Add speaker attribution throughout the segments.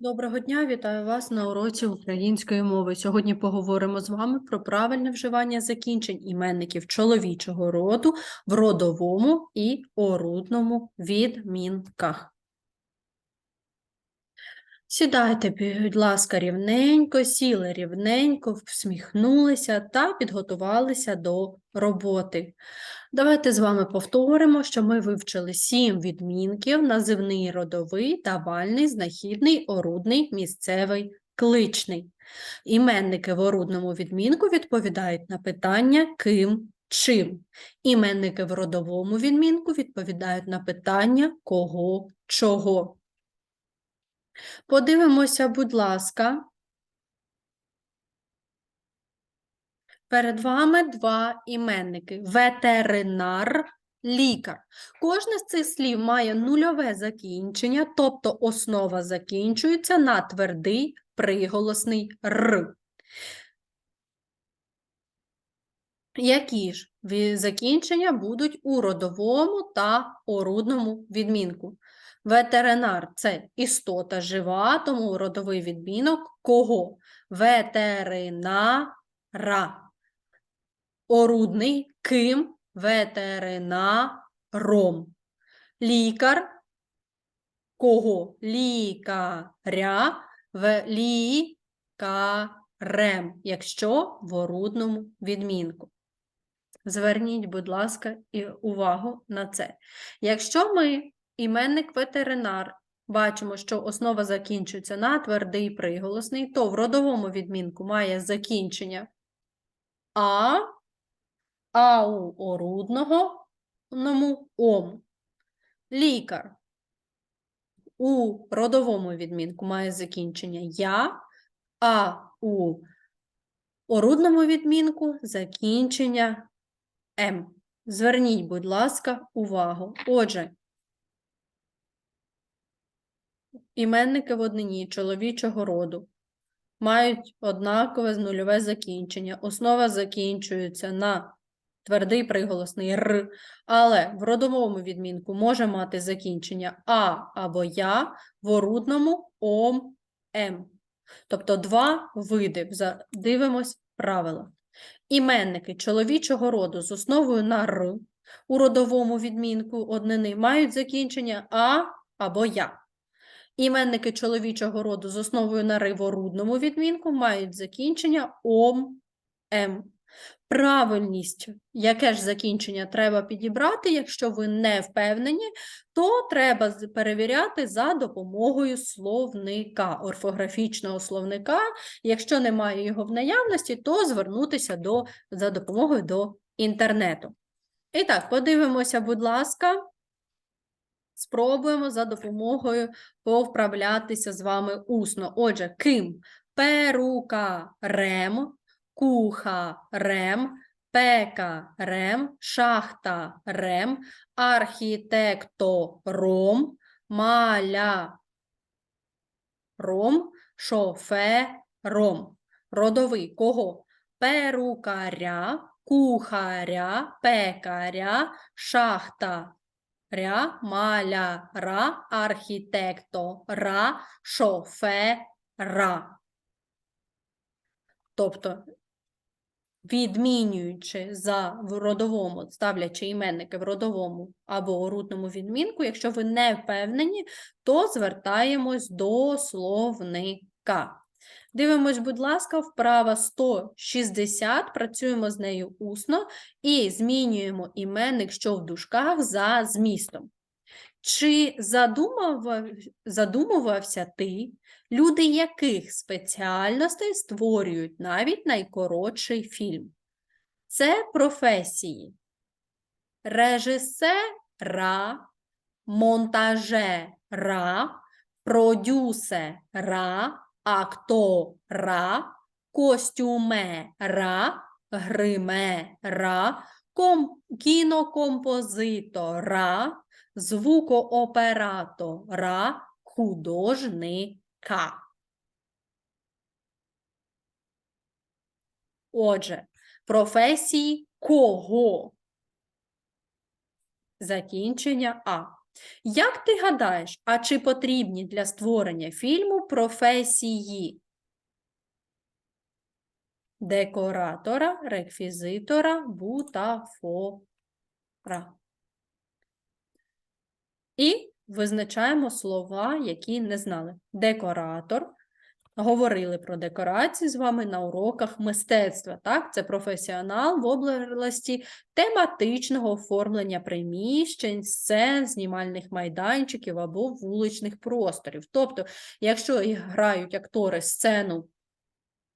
Speaker 1: Доброго дня, вітаю вас на уроці української мови. Сьогодні поговоримо з вами про правильне вживання закінчень іменників чоловічого роду в родовому і орудному відмінках. Сідайте, будь ласка, рівненько, сіли рівненько, всміхнулися та підготувалися до роботи. Давайте з вами повторимо, що ми вивчили сім відмінків: називний, родовий, давальний, знахідний, орудний, місцевий, кличний. Іменники в орудному відмінку відповідають на питання ким, чим. Іменники в родовому відмінку відповідають на питання кого, чого. Подивимося, будь ласка. Перед вами два іменники: ветеринар, лікар. Кожне з цих слів має нульове закінчення, тобто основа закінчується на твердий приголосний р. Які ж закінчення будуть у родовому та орудному відмінку? Ветеринар це істота жива, тому родовий відмінок кого? Ветеринара. Орудний ким? Ветеринаром. Лікар кого? Лікаря лікарем, якщо в орудному відмінку. Зверніть, будь ласка, увагу на це. Якщо ми іменник ветеринар бачимо, що основа закінчується на твердий приголосний, то в родовому відмінку має закінчення а, а у орудного ом. Лікар у родовому відмінку має закінчення я, а у орудному відмінку закінчення М. Зверніть, будь ласка, увагу. Отже, іменники в однині чоловічого роду мають однакове з нульове закінчення. Основа закінчується на твердий приголосний р, але в родовому відмінку може мати закінчення а або я, в орудному ом, м. Тобто два види. Дивимось правила. Іменники чоловічого роду з основою на р у родовому відмінку однини мають закінчення а або я. Іменники чоловічого роду з основою на ри в орудному відмінку мають закінчення ом, м. Правильність, яке ж закінчення треба підібрати, якщо ви не впевнені, то треба перевіряти за допомогою словника, орфографічного словника. Якщо немає його в наявності, то звернутися до, за допомогою до інтернету. І так, подивимося, будь ласка. Спробуємо за допомогою повправлятися з вами усно. Отже, ким? Перукарем, кухарем, пекарем, шахтарем, архітектором, маляром, шофером. Родовий кого? Перукаря, кухаря, пекаря, шахтаря, маляра, архітектора, шофера. Тобто, відмінюючи за в родовому, ставлячи іменники в родовому або орудному відмінку, якщо ви не впевнені, то звертаємось до словника. Дивимось, будь ласка, вправа 160, працюємо з нею усно і змінюємо іменник, що в дужках, за змістом. Чи задумав, задумувався ти, люди яких спеціальностей створюють навіть найкоротший фільм? Це професії режисера, монтажера, продюсера, актора, костюмера, гримера, ком- кінокомпозитора, звукооператора, художника. Отже, професії кого? Закінчення А. Як ти гадаєш, а чи потрібні для створення фільму професії? Декоратора, реквізитора, бутафора. І визначаємо слова, які не знали. Декоратор. Говорили про декорації з вами на уроках мистецтва. Так? Це професіонал в області тематичного оформлення приміщень, сцен, знімальних майданчиків або вуличних просторів. Тобто, якщо грають актори сцену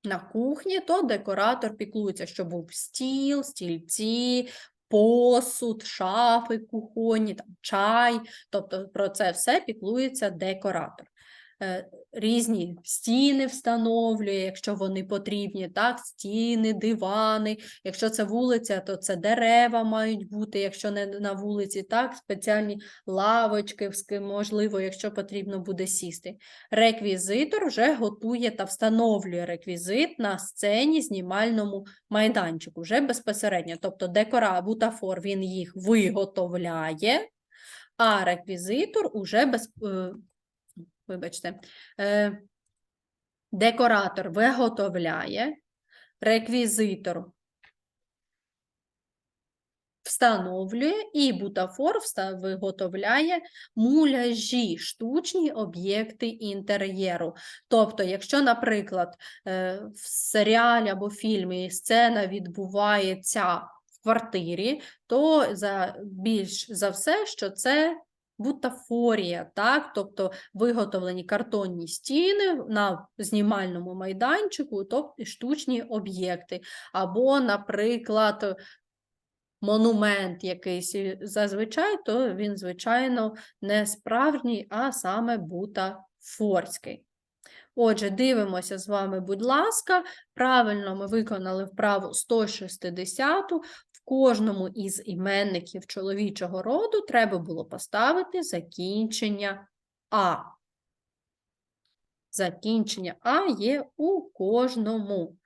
Speaker 1: на кухні, то декоратор піклується, щоб був стіл, стільці, посуд, шафи кухонні, там, чай. Тобто про це все піклується декоратор. Е, Різні стіни встановлює, якщо вони потрібні, так, стіни, дивани. Якщо це вулиця, то це дерева мають бути, якщо не на вулиці, так, спеціальні лавочки, можливо, якщо потрібно буде сісти. Реквізитор вже готує та встановлює реквізит на сцені знімальному майданчику, вже безпосередньо. Тобто декора, бутафор, він їх виготовляє, а реквізитор уже без, е, вибачте, е, декоратор виготовляє, реквізитор встановлює і бутафор виготовляє муляжі, штучні об'єкти інтер'єру. Тобто, якщо, наприклад, е, в серіалі або фільмі сцена відбувається в квартирі, то за більш за все, що це бутафорія, так? тобто виготовлені картонні стіни на знімальному майданчику, тобто штучні об'єкти. Або, наприклад, монумент якийсь. Зазвичай, то він, звичайно, не справжній, а саме бутафорський. Отже, дивимося з вами, будь ласка. Правильно ми виконали вправу 160. Кожному із іменників чоловічого роду треба було поставити закінчення А. Закінчення А є у кожному.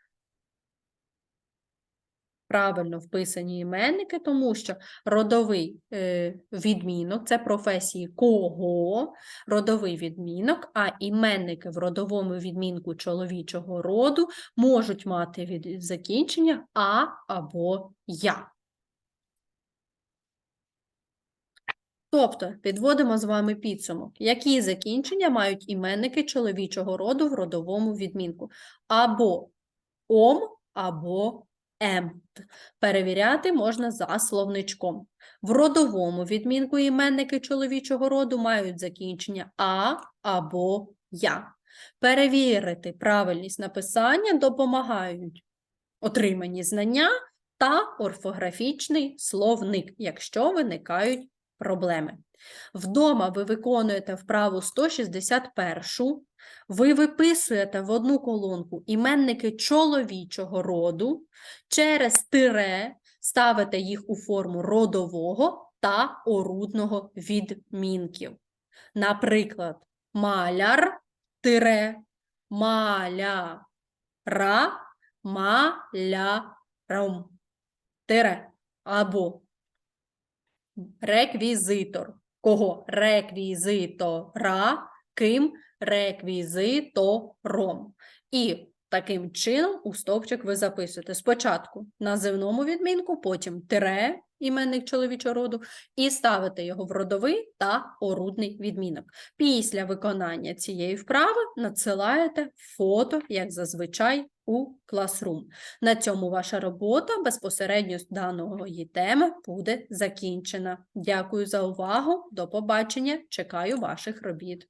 Speaker 1: Правильно вписані іменники, тому що родовий е, відмінок це професії кого, родовий відмінок, а іменники в родовому відмінку чоловічого роду можуть мати від закінчення а або я. Тобто, підводимо з вами підсумок. Які закінчення мають іменники чоловічого роду в родовому відмінку? Або ом, або ем. Перевіряти можна за словничком. В родовому відмінку іменники чоловічого роду мають закінчення а або я. Перевірити правильність написання допомагають отримані знання та орфографічний словник, якщо виникають проблеми. Вдома ви виконуєте вправу 161, ви виписуєте в одну колонку іменники чоловічого роду, через тире ставите їх у форму родового та орудного відмінків. Наприклад, маляр тире маляра маляром тире або реквізитор. Кого? Реквізитора, ким реквізитором. І таким чином у стовпчик ви записуєте спочатку називному відмінку, потім тире, іменник чоловічого роду, і ставите його в родовий та орудний відмінок. Після виконання цієї вправи надсилаєте фото, як зазвичай, у Classroom. На цьому ваша робота безпосередньо з даної теми буде закінчена. Дякую за увагу. До побачення. Чекаю ваших робіт.